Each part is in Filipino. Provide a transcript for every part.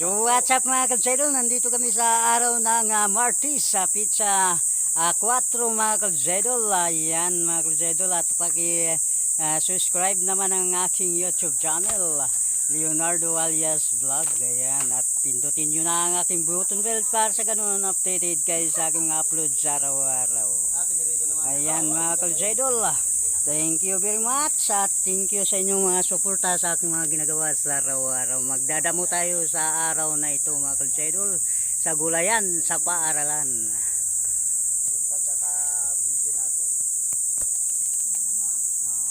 So what's up mga kalsidol, nandito kami sa araw ng uh, Martis sa pizza uh, 4 mga kalsidol. Ayan mga kalsidol at paki uh, subscribe naman ang aking YouTube channel. Leonardo alias Vlog. Ayan at pindutin nyo na ang aking button bell para sa ganun updated kayo sa aking upload sa araw-araw. Ayan mga kalsidol. Thank you very much at thank you sa inyong mga suporta sa aking mga ginagawa sa araw-araw. Magdadamo tayo sa araw na ito mga kalsidol sa gulayan, sa paaralan. Yung pagkaka-video natin. Oo.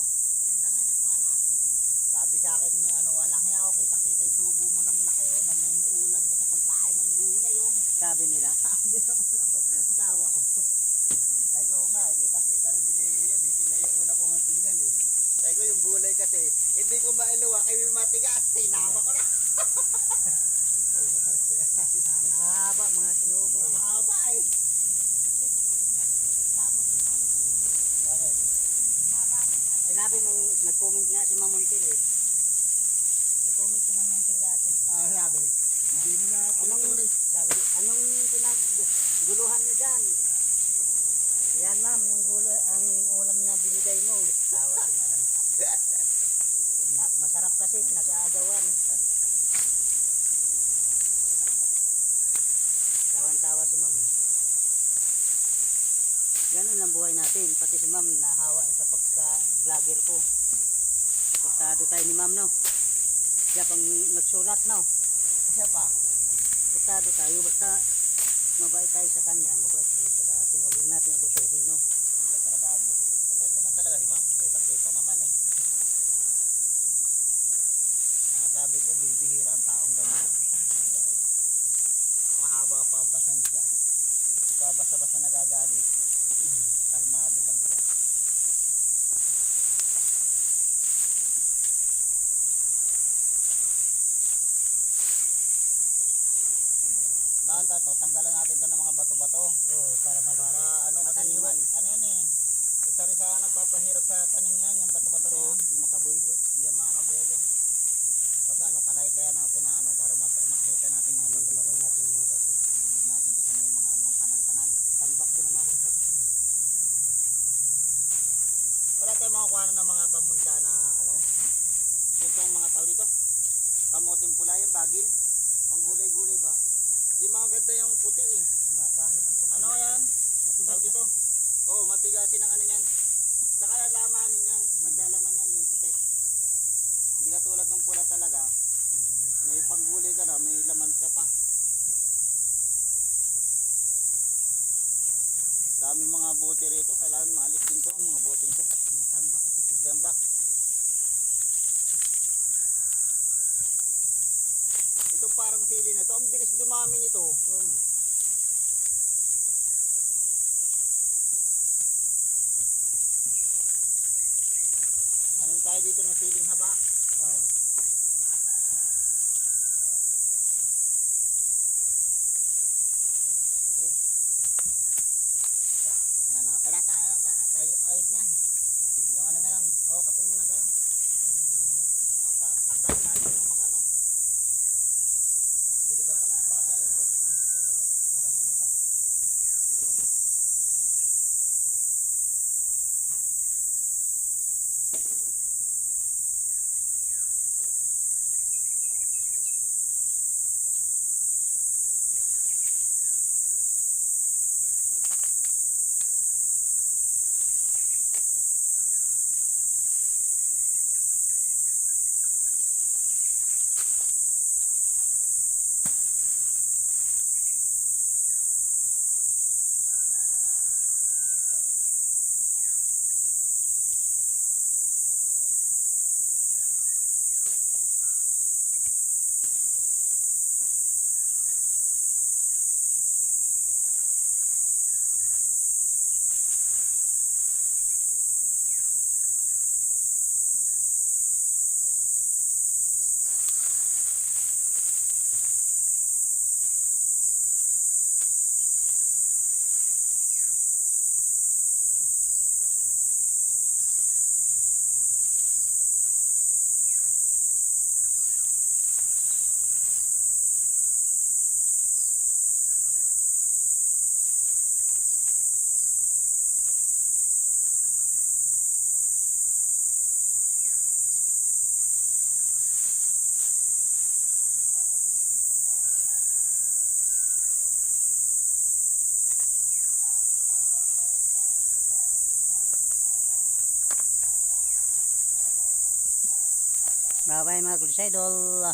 Sabi sa akin na ano, walang hiya ako, kitang-kita yung tubo mo ng laki oh, namumuulan ka sa pagkain ng gulay oh. Sabi nila, Sabi naman ako, asawa ko. Sabi ko nga, kitang-kita rin ni Leo yan, eh. sila kong tingnan eh. Sabi ko yung gulay kasi, hindi ko mailuwa, kayo matigas, sinama ko na. ang haba mga sinubo. Ang haba eh. Bakit? Sinabi mong nag-comment nga si Mamontil eh. Nag-comment si Mamontil sa atin. Ah, sabi. Hindi mo na Anong, sabi, anong pinaguluhan niyo dyan? Yan ma'am, yung gulo, ang ulam na binigay mo. Tawa si ma'am. Na, masarap kasi, pinag-aagawan. Tawan-tawa si ma'am. Ganun lang buhay natin. Pati si ma'am nahawa sa pagka-vlogger ko. Portado tayo ni ma'am, no? Siya pang nagsulat, no? Siya pa. Portado tayo, basta mabait tayo sa kanya, mabait din siya sa atin. Huwag lang natin abusuhin, no? Hindi talaga abo. Mabait naman talaga si ma'am. Kita-kita naman eh. Nasabi ko, bibihira ang taong ganyan. Mahaba pa ang pasensya. Ikaw basta-basta nagagalit. Kalmado lang siya. Lahat ito, tanggalan natin ito ng mga bato-bato. Oo, para Para ano kasi ano yan eh. Isa rin sa nagpapahirap sa tanim yan, yung bato-bato yan. Hindi makabuylo. Yan mga kabuelo. Pag ano, kalay kaya natin na ano, para mat- makita natin mga bato-bato. Natin yung mga bato. Ilid natin kasi may mga anong kanal-kanal. Tambak ko na mga kontraksyon. Wala tayong makakuha na ng mga pamunda na ano, itong mga tao dito. Kamuting pula yung bagin. Panggulay-gulay ba? Di maganda yung puti eh. Ma- Pangit ang puti. Ano yan? Matigas Tawag dito? Oo, matigasin ang ano yan. Tsaka yung lamanin yan, naglalaman yan yung puti. Hindi ka tulad ng pula talaga, may panggulay ka na, may laman ka pa. Dami mga bote rito, kailangan maalis din to, mga boteng to. Natambak kasi. Tembak. Itong parang sili na to, ang bilis dumami nito. Oo. Anong tayo dito ng siling haba? Oo. Okay. Okay na. Tayo, tayo, ayos na. Yung ano na lang. Oo, kapin muna tayo. Tanggalin natin Babay mga kulisay idol.